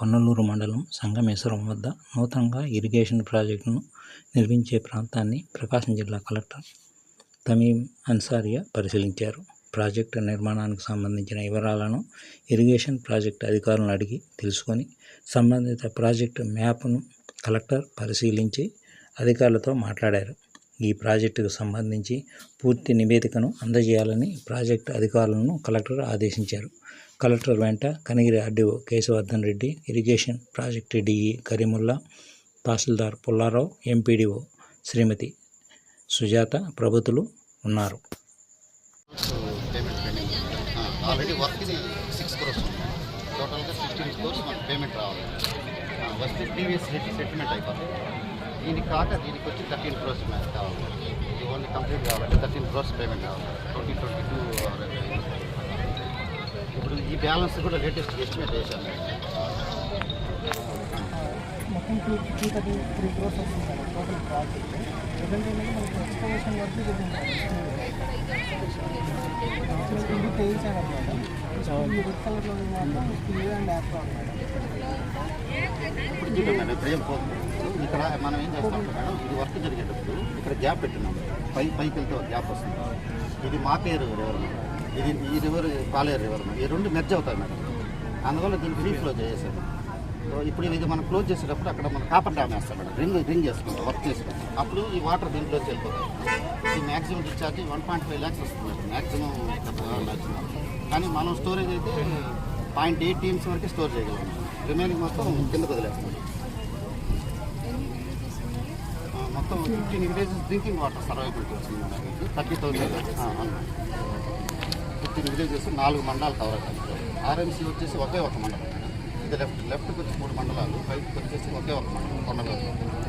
పొన్నలూరు మండలం సంగమేశ్వరం వద్ద నూతనంగా ఇరిగేషన్ ప్రాజెక్టును నిర్మించే ప్రాంతాన్ని ప్రకాశం జిల్లా కలెక్టర్ తమీం అన్సారియా పరిశీలించారు. ప్రాజెక్టు నిర్మాణానికి సంబంధించిన వివరాలను ఇరిగేషన్ ప్రాజెక్టు అధికారులను అడిగి తెలుసుకొని సంబంధిత ప్రాజెక్టు మ్యాప్ను కలెక్టర్ పరిశీలించి అధికారులతో మాట్లాడారు. ఈ ప్రాజెక్టుకు సంబంధించి పూర్తి నివేదికను అందజేయాలని ప్రాజెక్టు అధికారులను కలెక్టర్ ఆదేశించారు. కలెక్టర్ వెంట Kanigiri RDO Keshavardhan Reddy irrigation project DE Karimulla tahsildar Pullarao MPDO Srimathi Sujatha ప్రభుతులు ఉన్నారు. ఆల్రెడీ వర్క్ది సిక్స్ క్రోర్స్ టోటల్గా సిక్స్టీన్ క్రోర్స్ మనకు పేమెంట్ రావాలి. ఫస్ట్ వస్తే ప్రీవియస్ సెటిల్మెంట్ అయిపోతుంది. దీనికి కాక దీనికి వచ్చి థర్టీన్ క్రోర్స్ మ్యాచ్ కావాలి. ఓన్లీ కంప్లీట్ కావాలంటే థర్టీన్ క్రోర్స్ పేమెంట్ కావాలి. ట్వంటీ ట్వంటీ టూ ఇప్పుడు ఈ బ్యాలెన్స్ కూడా లేటెస్ట్ ఎస్టిమేట్ చేశాను మొత్తం two two thirty three crores వస్తుంది సార్. టోటల్ ప్రాజెక్ట్ ప్రజెంట్ ఏంటంటే మనకి ఎక్స్కవేషన్ వరకు ఇది ఇది చేయించాను అనమాట ఈ రెడ్ కలర్లో మాత్రం స్పీడ్ అండ్ యాప్ అనమాట ఇప్పుడు చూడండి ఇక్కడ మనం ఏం చేస్తామంటే మేడం ఇది వర్క్ జరిగేటప్పుడు ఇక్కడ గ్యాప్ పెట్టినాం. పై పైకి వెళ్తే ఒక గ్యాప్ వస్తుంది. ఇది మాకేరు రివర్ ఇది ఈ రివర్ పాలేరు రివర్ ఈ రెండు మెర్జ్ అవుతాయి మేడం. అందువల్ల దీనికి ఫ్రీ ఫ్లో సో ఇప్పుడు ఇది మనం క్లోజ్ చేసేటప్పుడు అక్కడ మనం కాపర్ డ్యామ్ వేస్తాం మేడం. రింగ్ రింగ్ చేసుకుంటాం వర్క్ చేసుకుంటాం. అప్పుడు ఈ వాటర్ దీంట్లోకి వెళ్ళిపోతాయి. ఈ maximum discharge one point five lakhs వస్తుంది మేడం. మ్యాక్సిమం మ్యాక్సిమం కానీ మనం స్టోరేజ్ అయితే పాయింట్ ఎయిట్ టీమ్స్ వరకు స్టోర్ చేయగలం రిమైనింగ్ మొత్తం కిందకు వదిలేస్తాం. మొత్తం fifteen villages drinking water survivability వస్తుంది థర్టీ థౌసండ్ ఫిఫ్టీన్ విలేజెస్ నాలుగు మండలాలు కవర్ అవుతాయి ఆర్ఎంసీ వచ్చేసి ఒకే ఒక మండలం. ఇది లెఫ్ట్ లెఫ్ట్కి వచ్చి మూడు మండలాలు రైట్కి వచ్చేసి ఒకే ఒక మండలం కొండలు